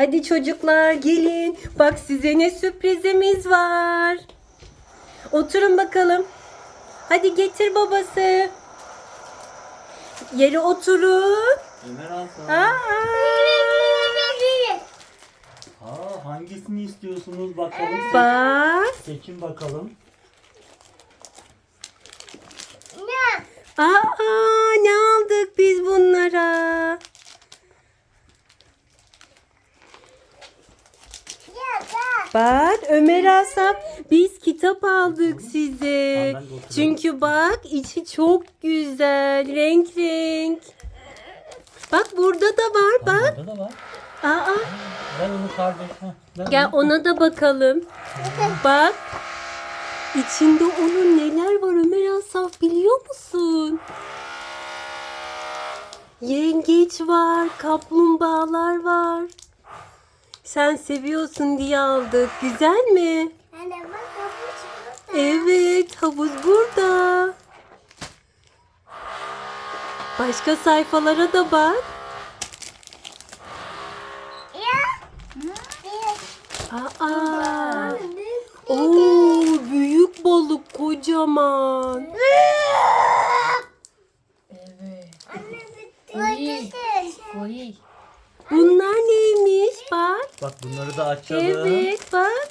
Hadi çocuklar gelin. Bak size ne sürprizimiz var. Oturun bakalım. Hadi getir babası. Yere oturun. Ömer Hasan. Aa. Aa, hangisini istiyorsunuz bakalım. Seç- Bak. Seçin bakalım. Aa, ne aldık biz bunlara? Bak Ömer Asaf biz kitap aldık size. Çünkü bak içi çok güzel renk renk. Bak burada da var bak. Burada da var. Aa, Ben onu kardeş. Heh, ben gel ona da bakalım. Bak. İçinde onun neler var Ömer Asaf biliyor musun? Yengeç var, kaplumbağalar var. Sen seviyorsun diye aldık. Güzel mi? Evet, havuz burada. Başka sayfalara da bak. Aa, oo, büyük balık kocaman. Koy. Bunlar neymiş bak. Bak bunları da açalım. Evet bak.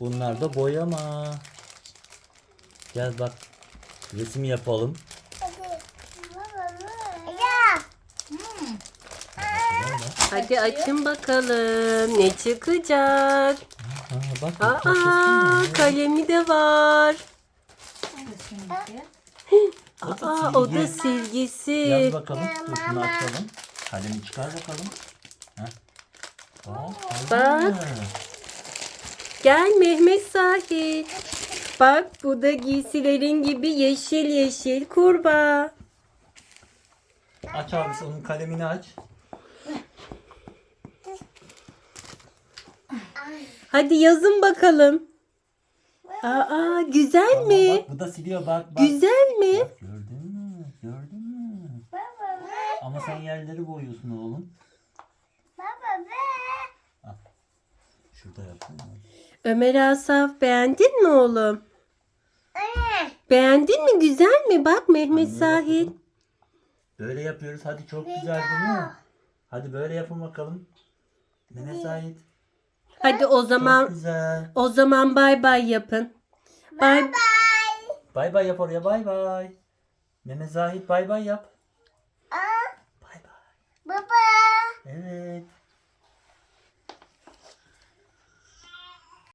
Bunlar da boyama. Gel bak. Resim yapalım. Hadi açın bakalım ne çıkacak. Aa, bak Aa, taşısın kalemi de var. O da Aa, o da silgi. silgisi. Yaz bakalım. Dur şunu açalım. Kalemi çıkar bakalım. Heh. Bak. Gel Mehmet Sahil. Bak bu da giysilerin gibi yeşil yeşil kurbağa. Aç abisi onun kalemini aç. Hadi yazın bakalım. Aa güzel Tamam, mi? Bak bu da siliyor bak bak. Güzel mi? Bak, gördün mü? Gördün mü? Ama sen yerleri boyuyorsun oğlum. Şurada yapsana. Ömer Asaf beğendin mi oğlum? Beğendin mi? Güzel mi? Bak Mehmet Anne Sahil. Böyle yapıyoruz. Hadi çok güzel değil mi? Hadi böyle yapın bakalım. Mehmet Sait. Hadi o Çok zaman güzel. o zaman bay bay yapın. Bay Bay bay yap oraya bay bay. Mehmet Zahit bay bay yap.